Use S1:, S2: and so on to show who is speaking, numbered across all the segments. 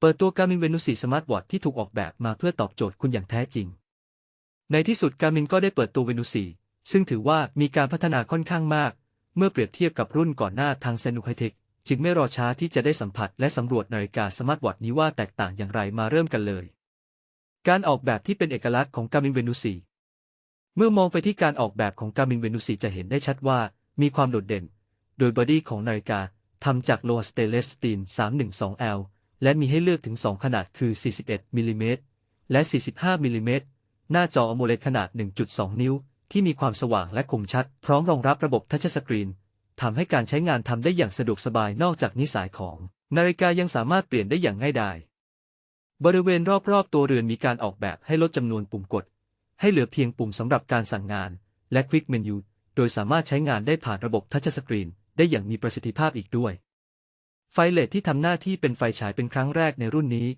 S1: เปิดตัว Garmin Venus 4 Smart Watch ที่ถูกออกแบบมาเพื่อตอบโจทย์คุณอย่างแท้จริง ในที่สุด Garmin ก็ได้เปิดตัว Venus 4 ซึ่งถือว่ามีการพัฒนาค่อนข้างมาก เมื่อเปรียบเทียบกับรุ่นก่อนหน้าทาง s e n u h i t e c จึงไม่รอช้าที่จะได้สัมผัสและสำรวจนาฬิกาสมาร์ทวอทนี้ว่าแตกต่างอย่างไรมาเริ่มกันเลย การออกแบบที่เป็นเอกลักษณ์ของ Garmin Venus 4 เมื่อมองไปที่การออกแบบของ Garmin Venus 4 จะเห็นได้ชัดว่า มีความโดดเด่น โดยบอดี้ของนาฬิกาทำจากโลหะสเตเลสสตีล 312L และมีให้เลือกถึง 2 ขนาดคือ 41มิลลิเมตรและ 45มิลลิเมตรหน้าจอ AMOLED ขนาด 1.2 นิ้ว ที่มีความสว่างและคมชัด พร้อมรองรับระบบทัชสกรีนทำให้การใช้งานทำได้อย่างสะดวกสบายนอกจากนิสัยของ นาฬิกายังสามารถเปลี่ยนได้อย่างง่ายดายบริเวณรอบๆ ตัวเรือนมีการออกแบบให้ลดจำนวนปุ่มกด ให้เหลือเพียงปุ่มสำหรับการสั่งงาน และ Quick Menu โดยสามารถใช้งานได้ผ่านระบบทัชสกรีน ได้อย่างมีประสิทธิภาพอีกด้วย ไฟเลดที่ทำหน้าที่เป็นไฟฉายเป็นครั้งแรกในรุ่นนี้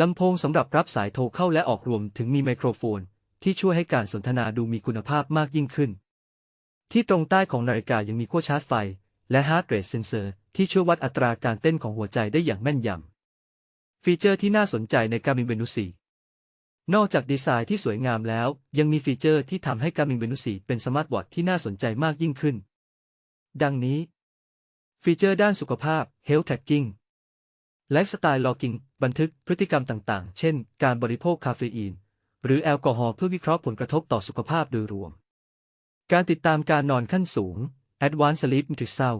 S1: ลำโพงสำหรับรับสายโทรเข้าและออกรวมถึงมีไมโครโฟน ที่ช่วยให้การสนทนาดูมีคุณภาพมากยิ่งขึ้น ที่ตรงใต้ของนาฬิกายังมีขั้วชาร์จไฟ และ Heart Rate Sensor ที่ช่วยวัดอัตราการเต้นของหัวใจได้อย่างแม่นยำ ฟีเจอร์ที่น่าสนใจใน Garmin Venus 4นอกจากดีไซน์ที่สวยงามแล้ว ยังมีฟีเจอร์ที่ทำให้ Garmin Venus 4เป็นสมาร์ทวอทที่น่าสนใจมากยิ่งขึ้น ดังนี้ ฟีเจอร์ด้านสุขภาพ Health Tracking ไลฟ์สไตล์ Logging บันทึกพฤติกรรมต่างๆ เช่น การบริโภคคาเฟอีน หรือแอลกอฮอล์เพื่อวิเคราะห์ผลกระทบต่อสุขภาพโดยรวม การติดตามการนอนขั้นสูง Advanced Sleep Nutrition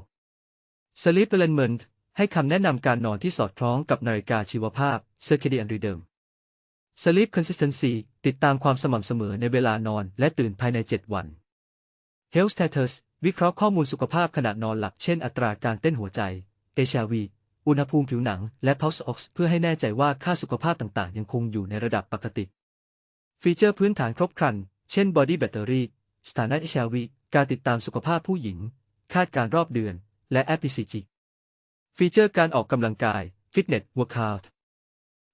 S1: Sleep Alignment ให้คำแนะนำการนอนที่สอดคล้องกับนาฬิกาชีวภาพ Circadian Rhythm Sleep Consistency ติดตามความสม่ำเสมอในเวลานอนและตื่นภายใน 7 วัน Health Status วิเคราะห์ข้อมูลสุขภาพขณะนอนหลับ เช่นอัตราการเต้นหัวใจ HRV อุณหภูมิผิวหนัง และ Pulse Ox เพื่อให้แน่ใจว่าค่าสุขภาพต่างๆ ยังคงอยู่ในระดับปกติ ฟีเจอร์พื้นฐานครบครัน เช่น Body Battery สถานะ HRV การติดตามสุขภาพผู้หญิง คาดการรอบเดือน และ FPCG ฟีเจอร์การออกกำลังกาย Fitness Workout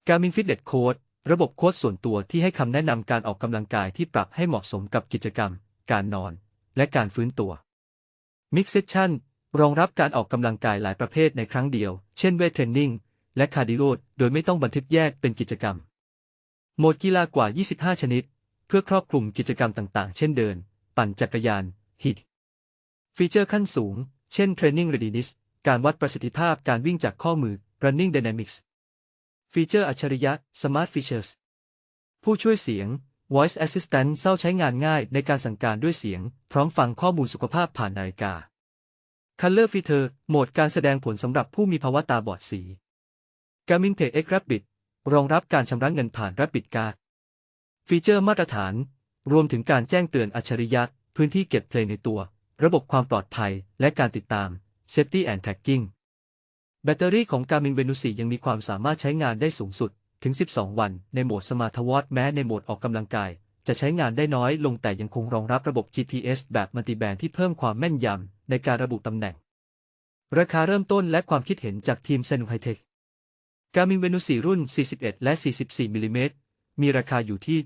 S1: Garmin Fitness Code ระบบโค้ดส่วนตัวที่ให้คำแนะนำการออกกำลังกายที่ปรับให้เหมาะสมกับกิจกรรม การนอน และการฟื้นตัว Mix Session รองรับการออกกำลังกายหลายประเภทในครั้งเดียว เช่นเวทเทรนนิ่งและคาร์ดิโอโดยไม่ต้องบันทึกแยกเป็นกิจกรรม โหมดกีฬากว่า 25 ชนิด เพื่อครอบคลุมกิจกรรมต่างๆ เช่นเดิน ปั่นจักรยานฮิตฟีเจอร์ขั้นสูง เช่น Training Readiness การวัดประสิทธิภาพการวิ่งจากข้อมือ Running Dynamics ฟีเจอร์อัจฉริยะ Smart Features ผู้ช่วยเสียง Voice Assistant เศร้าใช้งานง่ายในการสั่งการด้วยเสียง พร้อมฟังข้อมูลสุขภาพผ่านนาฬิกา Color Filter โหมดการแสดงผลสำหรับผู้มีภาวะตาบอดสี Garmin Pay X Rapid รองรับการชำระเงินผ่าน Rapid Card ฟีเจอร์มาตรฐาน รวมถึงการแจ้งเตือนอัจฉริยะ พื้นที่เก็บเพลงในตัว ระบบความปลอดภัย และการติดตาม Safety and Tracking แบตเตอรี่ของ Garmin Venus 4ยังมีความสามารถใช้งานได้สูงสุด ถึง 12 วันในโหมดสมาร์ทวอทแม้ในโหมดออกกำลังกาย จะใช้งานได้น้อยลงแต่ยังคงรองรับระบบ GPS แบบมัลติแบนที่เพิ่มความแม่นยำในการระบุตำแหน่ง ราคาเริ่มต้นและความคิดเห็นจากทีม s e n u h i t e c h Garmin Venus 4รุ่น 41 และ 44 มิลลิเมตรมีราคาอยู่ที่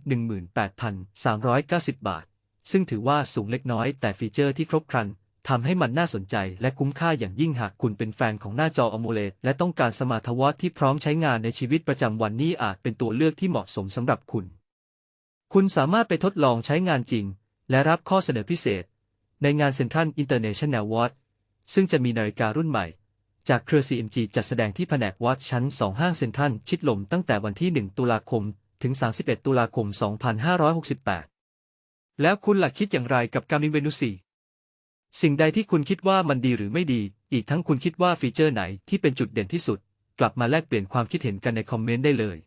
S1: 18,390 บาท ซึ่งถือว่าสูงเล็กน้อยแต่ฟีเจอร์ที่ครบครัน ทำให้มันน่าสนใจและคุ้มค่าอย่างยิ่งหากคุณเป็นแฟนของหน้าจอ AMOLED และต้องการสมาร์ทวอทที่พร้อมใช้งานในชีวิตประจำวันนี้อาจเป็นตัวเลือกที่เหมาะสมสำหรับคุณ คุณสามารถไปทดลองใช้งานจริง และรับข้อเสนอพิเศษ ในงาน Central International Watch ซึ่งจะมีนาฬิการุ่นใหม่ จากเครือ CMG จัดแสดงที่แผนกวอทชั้น 2 ห้างเซ็นทรัลชิดลมตั้งแต่วันที่ 1 ตุลาคม ถึง 31 ตุลาคม 2568 แล้วคุณล่ะคิดอย่างไรกับ Garmin Venus 4 สิ่งใดที่คุณคิดว่ามันดีหรือไม่ดี อีกทั้งคุณคิดว่าฟีเจอร์ไหนที่เป็นจุดเด่นที่สุด กลับมาแลกเปลี่ยนความคิดเห็นกันในคอมเมนต์ได้เลย